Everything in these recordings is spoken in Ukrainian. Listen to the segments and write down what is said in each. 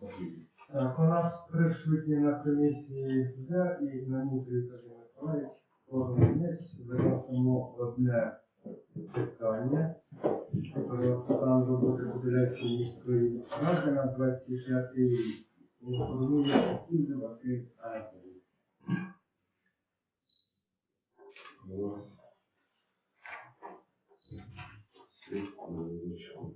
Так, у нас присутні на комісії я і на Мутрі Віталій Миколаївич. Кожен місяць виносимо одне питання про стан роботи Поділянської міської ради на 25 рік. Інформує Кіндер Василь Анатолійович. Секундочку.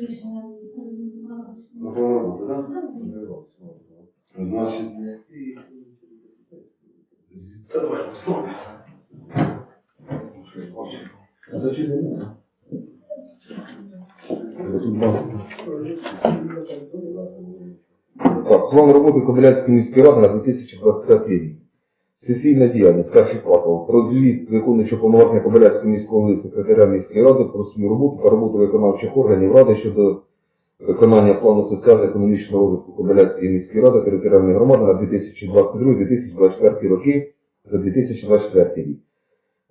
Я почекаю. Ну, то ж рішення Ну, по роботу, так? Значить, з- та давай, послухай. Що я бачу? А за чим дивиться? Тут багато. Так, план роботи Кобиляцької міської ради на 2025 рік. Сесійна діяльність, перший квартал. Про звіт виконуючого повноваження Кобиляцького міського голови секретаря міської ради про свою роботу та роботу виконавчих органів ради щодо виконання плану соціально-економічного розвитку Кобиляцької міської ради територіальної громади на 2022-2024 роки за 2024 рік.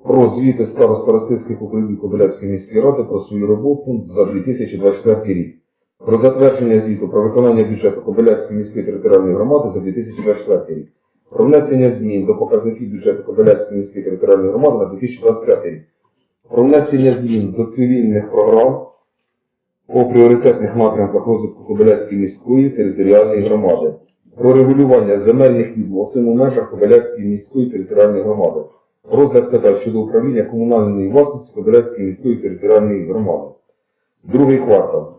Про звіти старост старостинських округів Кобиляцької міської ради про свою роботу за 2024 рік. Про затвердження звіту про виконання бюджету Кобиляцької міської територіальної громади за 2024 рік. Про внесення змін до показників бюджету Кобиляцької міської територіальної громади на 2025 рік. Про внесення змін до цивільних програм по пріоритетних напрямках розвитку Кобиляцької міської територіальної громади. Про регулювання земельних відносин у межах Кобиляцької міської територіальної громади. Розгляд питань щодо управління комунальної власності Кобиляцької міської територіальної громади. Другий квартал.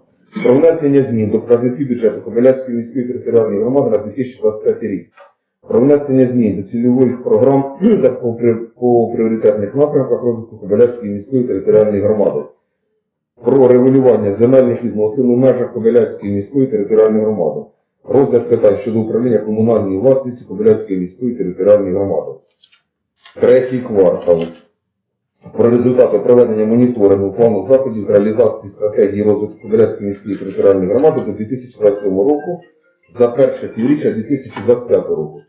Про внесення змін до показників бюджету Кобиляцької міської територіальної громади на 2025 рік. Про внесення змін до цільових програм по, пріоритетних напрямках розвитку Кобиляцької міської територіальної громади. Про регулювання земельних відносин у межах Кобиляцької міської територіальної громади. Розгляд питань щодо управління комунальною власністю Кобиляцької міської територіальної громади. Третій квартал. Про результати проведення моніторингу плану заходів з реалізації стратегії розвитку Кобиляцької міської територіальної громади до 2027 року за перше півріччя 2025 року.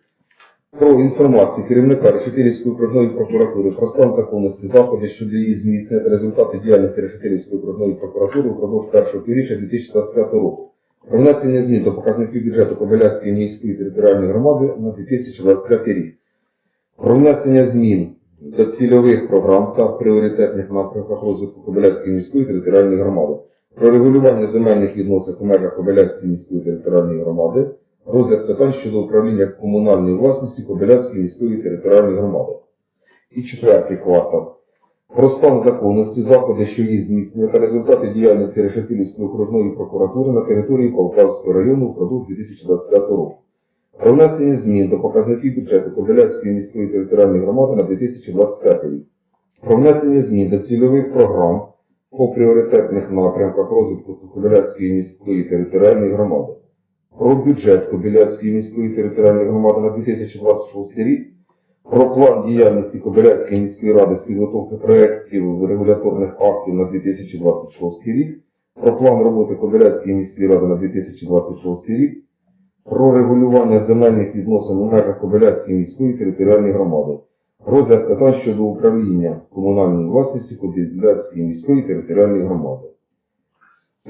Про інформацію керівника Решетилівської окружної прокуратури про стан законності заходів щодо її зміцнення та результати діяльності Решетилівської окружної прокуратури впродовж першого півріччя 2025 року. Про внесення змін до показників бюджету Кобиляцької міської територіальної громади на 2025 рік. Про внесення змін до цільових програм та пріоритетних напрямках розвитку Кобиляцької міської територіальної громади. Про регулювання земельних відносин у межах Кобиляцької міської територіальної громади. Розгляд питань щодо управління комунальної власності Кобиляцької міської територіальної громади. І четвертий квартал. Про стан законності, заходи, що її зміцнення та результати діяльності Решетилівської окружної прокуратури на території Полтавського району впродовж 2025 року. Про внесення змін до показників бюджету Кобиляцької міської територіальної громади на 2025 рік. Про внесення змін до цільових програм по пріоритетних напрямках розвитку Кобиляцької міської територіальної громади. Про бюджет Кобиляцької міської територіальної громади на 2026 рік. Про план діяльності Кобиляцької міської ради з підготовки проєктів регуляторних актів на 2026 рік. Про план роботи Кобиляцької міської ради на 2026 рік про регулювання земельних відносин у межах Кобиляцької міської територіальної громади. Розгляд питань щодо управління комунальною власністю Кобиляцької міської територіальної громади.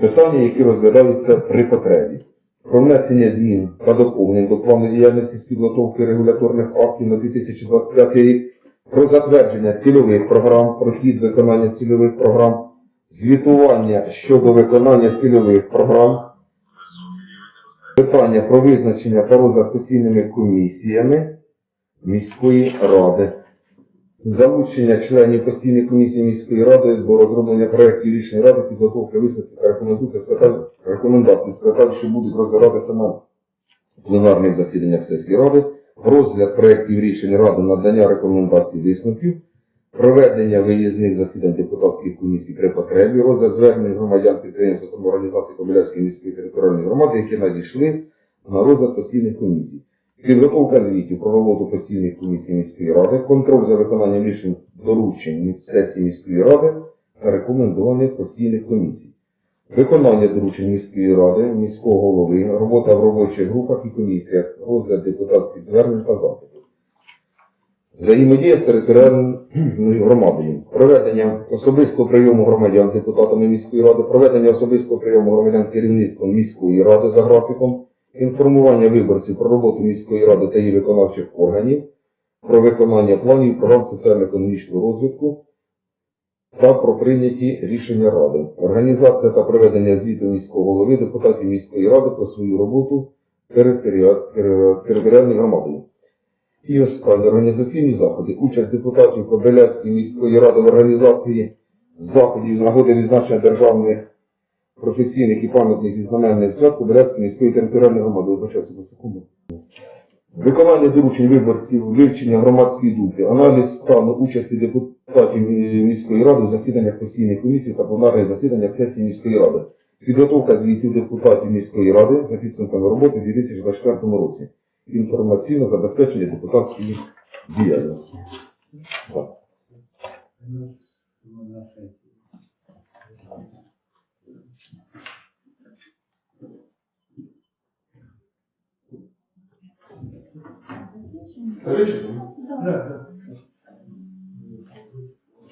Питання, які розглядаються при потребі. Про внесення змін та доповнень до плану діяльності з підготовки регуляторних актів на 2025 рік, про затвердження цільових програм, про хід виконання цільових програм, звітування щодо виконання цільових програм, Питання про визначення та розгляд постійними комісіями міської ради. Залучення членів постійної комісії міської ради до розроблення проєктів рішень ради, підготовки висновків та рекомендацій з питань, що будуть розглядатися на пленарних засіданнях сесії ради, розгляд проєктів рішень ради, надання рекомендацій висновків, проведення виїзних засідань депутатських комісій при потребі, розгляд звернень громадян підприємств та організацій Кобиляцької міської територіальної громади, які надійшли на розгляд постійних комісій. Підготовка звітів про роботу постійних комісій міської ради, контроль за виконанням рішень доручень від сесії міської ради та рекомендованих постійних комісій. Виконання доручень міської ради, міського голови, робота в робочих групах і комісіях, розгляд депутатських звернень та запитів. Взаємодія з територіальною громадою. проведення особистого прийому громадян депутатами міської ради, проведення особистого прийому громадян керівництвом міської ради за графіком, інформування виборців про роботу міської ради та її виконавчих органів, про виконання планів програм соціально-економічного розвитку та про прийняті рішення ради, організація та проведення звіту міського голови депутатів міської ради про свою роботу територіальної громади. І останні організаційні заходи. Участь депутатів Кобиляцької міської ради в організації заходів з нагоди відзначення державних професійних і пам'ятних і знаменних свят Кобиляцької міської територіальної громади. Вибачаюся за секунду. Виконання доручень виборців, вивчення громадської думки, аналіз стану участі депутатів міської ради в засіданнях постійних комісій та пленарних засіданнях сесії міської ради. Підготовка звітів депутатів міської ради за підсумками роботи у 2024 році. Інформаційне забезпечення депутатської діяльності. Так. 所以什么那